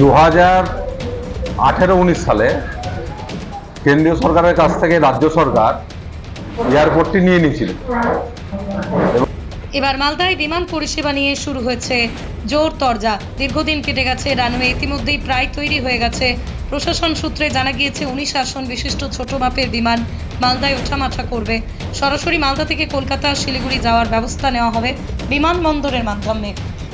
দু হাজার আঠেরো উনিশ সালে কেন্দ্রীয় সরকারের কাছ থেকে রাজ্য সরকার এয়ারপোর্টটি নিয়ে নিয়েছিল। এবার মালদায় বিমান পরিষেবা নিয়ে শুরু হয়েছে জোর তরজা। দীর্ঘদিন কেটে গেছে রানওয়ে, ইতিমধ্যেই প্রায় তৈরি হয়ে গেছে। প্রশাসন সূত্রে জানা গিয়েছে, উনিশ আসন বিশিষ্ট ছোট মাপের বিমান মালদায় ওঠামাঠা করবে। সরাসরি মালদা থেকে কলকাতা, শিলিগুড়ি যাওয়ার ব্যবস্থা নেওয়া হবে বিমানবন্দরের মাধ্যমে।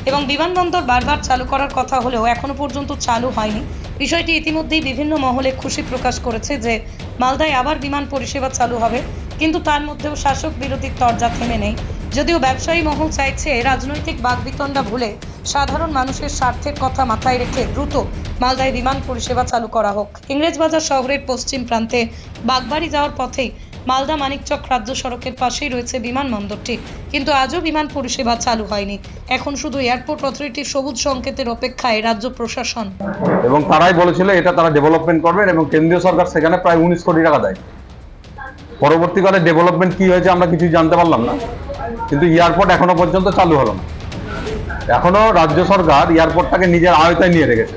এবং বিমানবন্দর বারবার চালু করার কথা হলেও এখনও পর্যন্ত চালু হয়নি। বিষয়টি ইতিমধ্যেই বিভিন্ন মহলে খুশি প্রকাশ করেছে যে, মালদায় আবার বিমান পরিষেবা চালু হবে, কিন্তু তার মধ্যেও শাসক বিরোধীর তরজা থেমে নেই। যদিও ব্যবসায়ী মহল চাইছে রাজনৈতিক বাগবিতণ্ডা ভুলে সাধারণ মানুষের স্বার্থের কথা মাথায় রেখে দ্রুত মালদায় বিমান পরিষেবা চালু করা হোক। ইংরেজবাজার শহরের পশ্চিম প্রান্তে বাগবাড়ি যাওয়ার পথেই মালদা মানিকচক রাজ্য সড়কের পাশেই রয়েছে বিমানবন্দরটি। কিন্তু আজও বিমান পরিষেবা চালু হয়নি। এখন শুধু এয়ারপোর্ট অথরিটির সবুজ সংকেতের অপেক্ষায় রাজ্য প্রশাসন। এবং তারাই বলেছিল এটা তারা ডেভেলপমেন্ট করবেন এবং কেন্দ্রীয় সরকার সেখানে প্রায় উনিশ কোটি টাকা দেয়। পরবর্তীকালে ডেভেলপমেন্ট কি হয়েছে আমরা কিছু জানতে পারলাম না। কিন্তু এয়ারপোর্ট এখনও পর্যন্ত চালু হলো না। এখনও রাজ্য সরকার এয়ারপোর্টটাকে নিজের আয়তায় নিয়ে রেখেছে।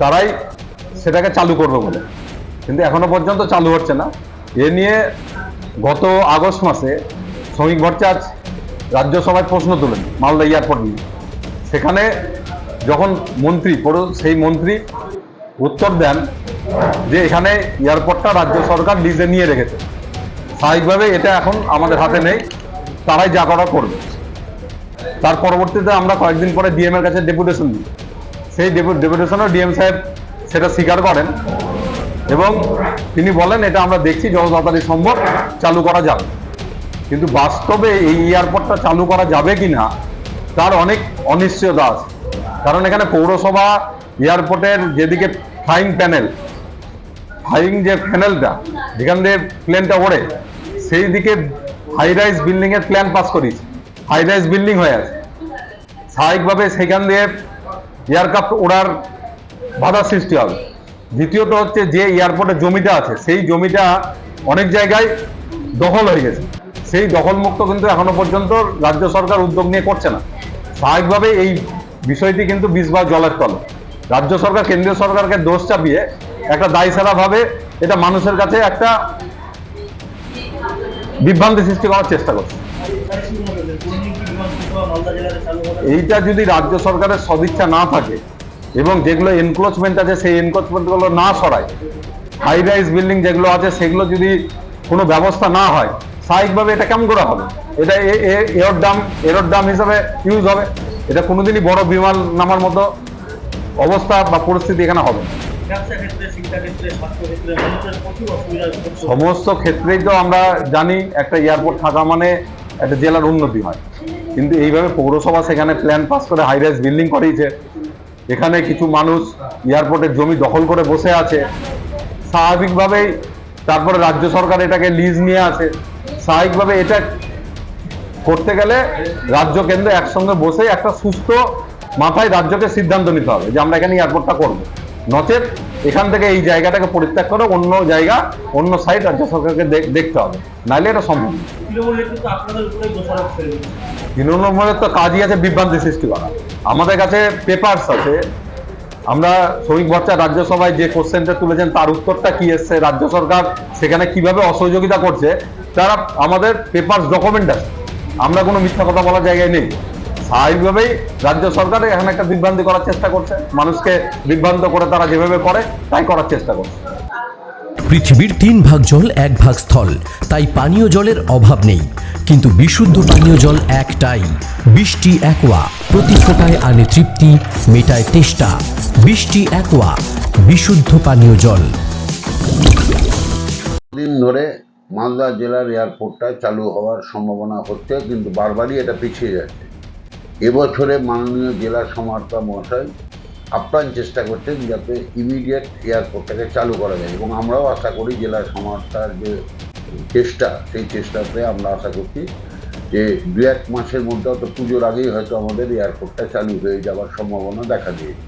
তারাই সেটাকে চালু করবে বলে। কিন্তু এখনও পর্যন্ত চালু হচ্ছে না। এ নিয়ে গত আগস্ট মাসে শ্রমিক ভট্টাচার্য রাজ্যসভায় প্রশ্ন তোলেন মালদা এয়ারপোর্ট নিয়ে। সেখানে যখন মন্ত্রী সেই মন্ত্রী উত্তর দেন যে এখানে এয়ারপোর্টটা রাজ্য সরকার লিজে নিয়ে রেখেছে। স্বাভাবিকভাবে এটা এখন আমাদের হাতে নেই, তারাই যা করা করবে। তার পরবর্তীতে আমরা কয়েকদিন পরে ডিএম এর কাছে ডেপুটেশন দিই। সেই ডেপুটেশনও ডিএম সাহেব সেটা স্বীকার করেন। এবং তিনি বলেন, এটা আমরা দেখছি, যত তাড়াতাড়ি সম্ভব চালু করা যাবে। কিন্তু বাস্তবে এই এয়ারপোর্টটা চালু করা যাবে কি না তার অনেক অনিশ্চয়তা আছে। কারণ এখানে পৌরসভা, এয়ারপোর্টের যেদিকে ফ্লাইং প্যানেল ফ্লাইং যে প্যানেলটা যেখান দিয়ে প্লেনটা ওড়ে, সেই দিকে হাই রাইজ বিল্ডিং এর প্ল্যান পাস করিয়েছে। হাই রাইজ বিল্ডিং হয়ে আছে। স্বাভাবিকভাবে সেখান দিয়ে এয়ারক্রাফট ওড়ার বাধা সৃষ্টি হবে। দ্বিতীয়ত হচ্ছে যে এয়ারপোর্টের জমিটা আছে, সেই জমিটা অনেক জায়গায় দখল হয়ে গেছে। সেই দখলমুক্ত কিন্তু এখনও পর্যন্ত রাজ্য সরকার উদ্যোগ নিয়ে করছে না। স্বাভাবিকভাবে এই বিষয়টি কিন্তু বিষ বা জলের তলে। রাজ্য সরকার, কেন্দ্রীয় সরকারকে দোষ চাপিয়ে একটা ভাবে এটা মানুষের কাছে একটা বিভ্রান্তি সৃষ্টি করার চেষ্টা করছে। এইটা যদি রাজ্য সরকারের সদিচ্ছা না থাকে এবং যেগুলো এনক্রোচমেন্ট আছে, সেই এনক্রোচমেন্টগুলো না সরায়। হাই রাইজ বিল্ডিং যেগুলো আছে, সেগুলো যদি কোনো ব্যবস্থা না হয়, স্বাভাবিকভাবে এটা কেমন করে হবে? এটা এর দাম এর দাম হিসাবে ইউজ হবে। এটা কোনোদিনই বড় বিমান নামার মতো অবস্থা বা পরিস্থিতি এখানে হবে। সমস্ত ক্ষেত্রেই তো আমরা জানি, একটা এয়ারপোর্ট থাকা মানে একটা জেলার উন্নতি হয়। কিন্তু এইভাবে পৌরসভা সেখানে প্ল্যান পাস করে হাই রাইজ বিল্ডিং করিয়েছে এখানে কিছু মানুষ এয়ারপোর্টের জমি দখল করে বসে আছে। স্বাভাবিকভাবেই তারপরে রাজ্য সরকার এটাকে লিজ নিয়ে আছে স্বাভাবিকভাবে এটা করতে গেলে রাজ্য কেন্দ্র একসঙ্গে বসে একটা সুস্থ মাথায় রাজ্যকে সিদ্ধান্ত নিতে হবে যে আমরা এখানে এয়ারপোর্টটা করব। নচেত এখান থেকে এই জায়গাটাকে পরিত্যাগ করে অন্য জায়গা অন্য সাইড রাজ্য সরকারকে দেখ- দেখতে হবে। নাহলে এটা সম্ভব তৃণমূলের তো কাজই আছে বিভ্রান্তি সৃষ্টি করা। আমাদের কাছে পেপারস আছে। আমরা শ্রমিক ভট্টা রাজ্যসভায় যে কোশ্চেনটা তুলেছেন, তার উত্তরটা কি এসছে? রাজ্য সরকার সেখানে কীভাবে অসহযোগিতা করছে? তারা আমাদের পেপারস ডকুমেন্ট আছে। আমরা কোনো মিথ্যা কথা বলার জায়গায় নেই। স্বাভাবিকভাবেই রাজ্য সরকার এখানে একটা বিভ্রান্তি করার চেষ্টা করছে। মানুষকে বিভ্রান্ত করে তারা যেভাবে করে, তাই করার চেষ্টা করছে। পৃথিবীর তিন ভাগ জল এক ভাগ স্থল, তাই পানীয় জলের অভাব নেই। কিন্তু বিশুদ্ধ পানীয় জল একটাই, বৃষ্টি একোয়া, প্রতি ফোটায় আনে তৃপ্তি, মেটায় তেষ্টা। বৃষ্টি একোয়া, বিশুদ্ধ পানীয় জল। দিন ধরে মালদা জেলার এয়ারপোর্টটা চালু হওয়ার সম্ভাবনা হচ্ছে, কিন্তু বারবারই এটা পিছিয়ে যাচ্ছে। এবছরে মাননীয় জেলা সমার্তা মহাশয় আপ্রাণ চেষ্টা করছেন যাতে ইমিডিয়েট এয়ারপোর্টটাকে চালু করা যায়। এবং আমরাও আশা করি জেলা সমার্তার যে চেষ্টা, সেই চেষ্টাতে আমরা আশা করছি যে দু এক মাসের মধ্যে অত পুজোর আগেই হয়তো আমাদের এয়ারপোর্টটা চালু হয়ে যাওয়ার সম্ভাবনা দেখা দিয়েছে।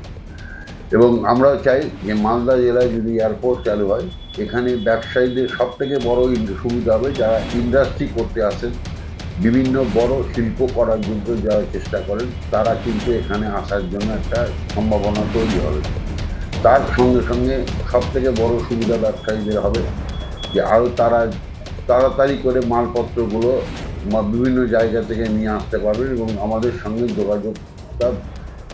এবং আমরাও চাই যে মালদা জেলায় যদি এয়ারপোর্ট চালু হয়, এখানে ব্যবসায়ীদের সব থেকে বড় সুবিধা হবে যারা ইন্ডাস্ট্রি করতে আসেন। বিভিন্ন বড় শিল্প করার জন্য যারা চেষ্টা করেন, তারা কিন্তু এখানে আসার জন্য একটা সম্ভাবনা তৈরি হবে। তার সঙ্গে সঙ্গে সব থেকে বড় সুবিধা ব্যবসায়ীদের হবে যে আরও তারা তাড়াতাড়ি করে মালপত্রগুলো বিভিন্ন জায়গা থেকে নিয়ে আসতে পারবেন এবং আমাদের সঙ্গে যোগাযোগটা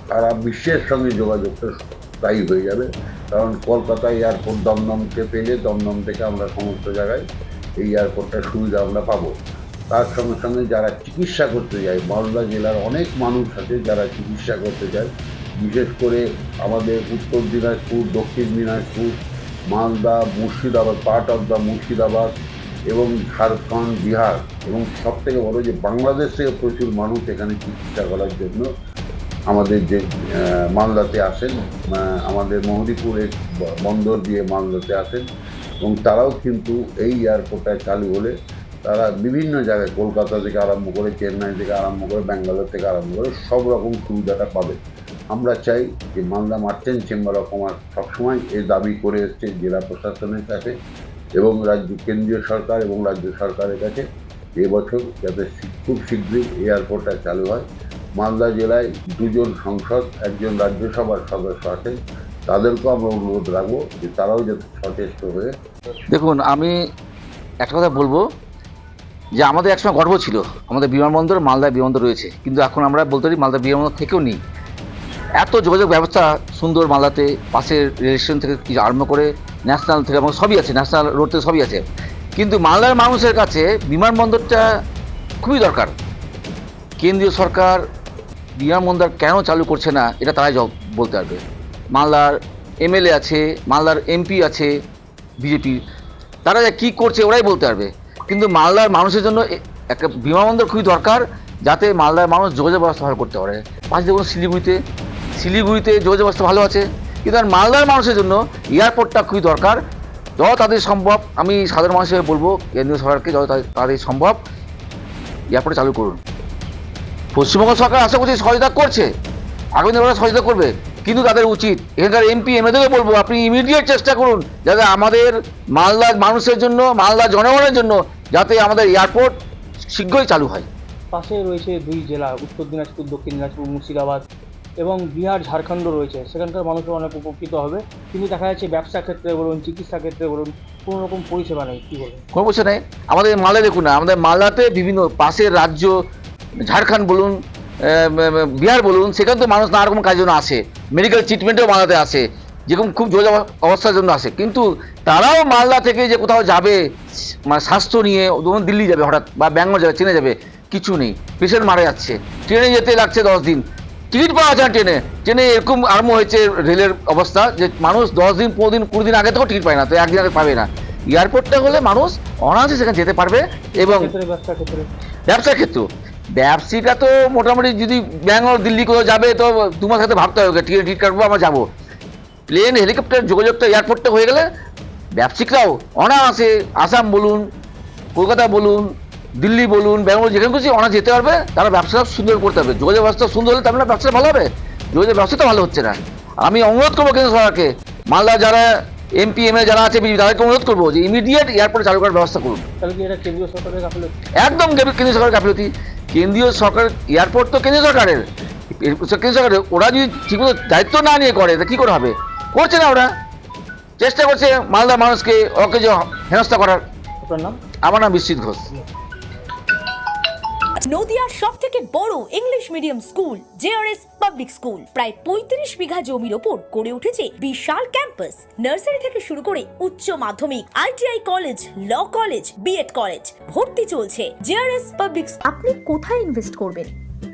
সারা বিশ্বের সঙ্গে যোগাযোগটা স্থায়ী হয়ে যাবে। কারণ কলকাতা এয়ারপোর্ট দমদমকে পেলে দমদম থেকে আমরা সমস্ত জায়গায় এই এয়ারপোর্টটার সুবিধা আমরা পাবো। তার সঙ্গে সঙ্গে যারা চিকিৎসা করতে যায়, মালদা জেলার অনেক মানুষ আছে যারা চিকিৎসা করতে যায়। বিশেষ করে আমাদের উত্তর দিনাজপুর, দক্ষিণ Dinajpur, Malda, Murshidabad part of the Murshidabad এবং ঝাড়খণ্ড, বিহার এবং সব থেকে বড় যে বাংলাদেশ থেকে প্রচুর মানুষ এখানে চিকিৎসা করার জন্য আমাদের যে মালদাতে আসেন আমাদের মহদীপুরের বন্দর দিয়ে মালদাতে আসেন এবং তারাও কিন্তু এই এয়ারপোর্টটা চালু হলে তারা বিভিন্ন জায়গায়, কলকাতা থেকে আরম্ভ করে, চেন্নাই থেকে আরম্ভ করে, ব্যাঙ্গালোর থেকে আরম্ভ করে, সব রকম সুবিধাটা পাবে। আমরা চাই যে Malda merchant chamber of commerce সবসময় এই দাবি করে এসছে জেলা প্রশাসনের কাছে এবং রাজ্য, কেন্দ্রীয় সরকার এবং রাজ্য সরকারের কাছে এবছর যাতে খুব শীঘ্রই এয়ারপোর্টটা চালু হয়। মালদা জেলায় দুজন সংসদ, একজন রাজ্যসভার সদস্য আছেন, তাদেরকেও আমরা অনুরোধ রাখব যে তারাও যাতে সচেষ্ট হয়ে দেখুন, আমি একটা কথা বলব। যে আমাদের একসময় গর্ব ছিল। আমাদের বিমানবন্দর মালদা বিমানবন্দর রয়েছে। কিন্তু এখন আমরা বলতে পারি মালদা বিমানবন্দর থেকেও নেই। এত যোগাযোগ ব্যবস্থা সুন্দর মালদাতে, পাশের রেল স্টেশন থেকে কিছু আরম্ভ করে, ন্যাশনাল থেকে আমার সবই আছে, ন্যাশনাল রোড থেকে সবই আছে। কিন্তু মালদার মানুষের কাছে বিমানবন্দরটা খুবই দরকার। কেন্দ্রীয় সরকার বিমানবন্দর কেন চালু করছে না, এটা তারাই জব বলতে পারবে। মালদার এমএলএ আছে, মালদার এমপি আছে বিজেপি তারা কী করছে ওরাই বলতে পারবে। কিন্তু মালদার মানুষের জন্য একটা বিমানবন্দর খুবই দরকার যাতে মালদার মানুষ যোগাযোগ ব্যবস্থা ভালো করতে পারে। পাশে দেখুন শিলিগুড়িতে। শিলিগুড়িতে যোগাযোগ ব্যবস্থা ভালো আছে। কিন্তু আর মালদার মানুষের জন্য এয়ারপোর্টটা খুবই দরকার। যত তাদের সম্ভব, আমি সাধারণ মানুষ হিসেবে বলব, কেন্দ্রীয় সরকারকে যত তাদের- তাদের সম্ভব এয়ারপোর্ট চালু করুন। পশ্চিমবঙ্গ সরকার আশা করছি সহযোগিতা করছে। আগামী দিনে সহযোগিতা করবে। কিন্তু তাদের উচিত। এখানকার এমপি এমএদেরকে বলব, আপনি ইমিডিয়েট চেষ্টা করুন যাতে আমাদের মালদার মানুষের জন্য মালদা জনগণের জন্য যাতে আমাদের এয়ারপোর্ট শীঘ্রই চালু হয়। পাশে রয়েছে দুই জেলা উত্তর দিনাজপুর দক্ষিণ দিনাজপুর মুর্শিদাবাদ এবং বিহার ঝাড়খণ্ড রয়েছে। সেখানকার মানুষও অনেক উপকৃত হবে। কিন্তু দেখা যাচ্ছে ব্যবসা ক্ষেত্রে বলুন চিকিৎসা ক্ষেত্রে বলুন কোনো রকম পরিষেবা নেই। কী বলুন কোনো বলছে নেই। আমাদের মালদা দেখুন না আমাদের মালদাতে বিভিন্ন পাশের রাজ্য ঝাড়খণ্ড বলুন বিহার বলুন সেখানে তো মানুষ নানা রকম কাজের জন্য আসে। মেডিকেল ট্রিটমেন্টেও মালদাতে আসে। যেরকম খুব জোর অবস্থার জন্য আসে। কিন্তু তারাও মালদা থেকে যে কোথাও যাবে মানে স্বাস্থ্য নিয়ে ধরুন দিল্লি যাবে হঠাৎ বা ব্যাঙ্গল যাবে চীনে যাবে, কিছু নেই। পেশেন্ট মারা যাচ্ছে। ট্রেনে যেতে লাগছে দশ দিন। টিকিট পাওয়া যায় ট্রেনে। ট্রেনে এরকম আরম্ভ হয়েছে রেলের অবস্থা যে মানুষ দশ দিন, পনেরো দিন, কুড়ি দিন আগে থেকেও টিকিট পায় না, তো একদিন আগে পাবে না। এয়ারপোর্টটা হলে মানুষ অনায়াসে সেখানে যেতে পারবে এবং ব্যবসার ক্ষেত্র। ব্যবসায়ীটা তো মোটামুটি যদি ব্যাঙ্গালোর, দিল্লি কোথাও যাবে, তো দু মাস হাতে ভাবতে হবে টিকিট টিকিট কাটবো, আমরা যাব। প্লেন, হেলিকপ্টার যোগাযোগটা এয়ারপোর্টে হয়ে গেলে ব্যবসায়িকরাও অনায়াসে আসাম বলুন কলকাতা বলুন দিল্লি বলুন ব্যাঙ্গালোর যেখানে খুশি অনায়াস যেতে পারবে। তারা ব্যবসাটা সুন্দর করতে হবে যোগাযোগ ব্যবস্থা সুন্দর হলে তার মানে ব্যবসা ভালো হবে। যোগাযোগ ব্যবসাটা ভালো হচ্ছে না। আমি অনুরোধ করব কেন্দ্র সরকারকে মালদা যারা এমপি এমএ যারা আছে বিজেপি তাদেরকে অনুরোধ করব যে ইমিডিয়েট এয়ারপোর্ট চালু করার ব্যবস্থা করুন। তাহলে কেন্দ্রীয় সরকারের গাফিলতি? একদম কেন্দ্রীয় সরকার গাফিলতি। কেন্দ্রীয় সরকার এয়ারপোর্ট তো কেন্দ্রীয় সরকারের। কেন্দ্রীয় সরকারের ওরা যদি ঠিকমতো দায়িত্ব না নিয়ে করে তা কী করে হবে? করছে না ওরা। চেষ্টা করছে মালদার মানুষকে অকেজ হেনস্থা করার। নাম? আমার নাম বিশ্বজিৎ ঘোষ। নদিয়ার সব থেকে বড় English medium school JRS public school. প্রায় পঁয়ত্রিশ বিঘা জমির ওপর গড়ে উঠেছে বিশাল ক্যাম্পাস। নার্সারি থেকে শুরু করে উচ্চ মাধ্যমিক ITI college law college BEd college ভর্তি চলছে। জেআরএস পাবলিক আপনি কোথায় ইনভেস্ট করবেন?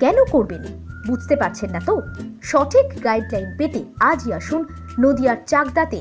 কেন করবেন? বুঝতে পারছেন না তো? সঠিক গাইডলাইন পেতে আজই আসুন নদিয়ার চাকদাতে।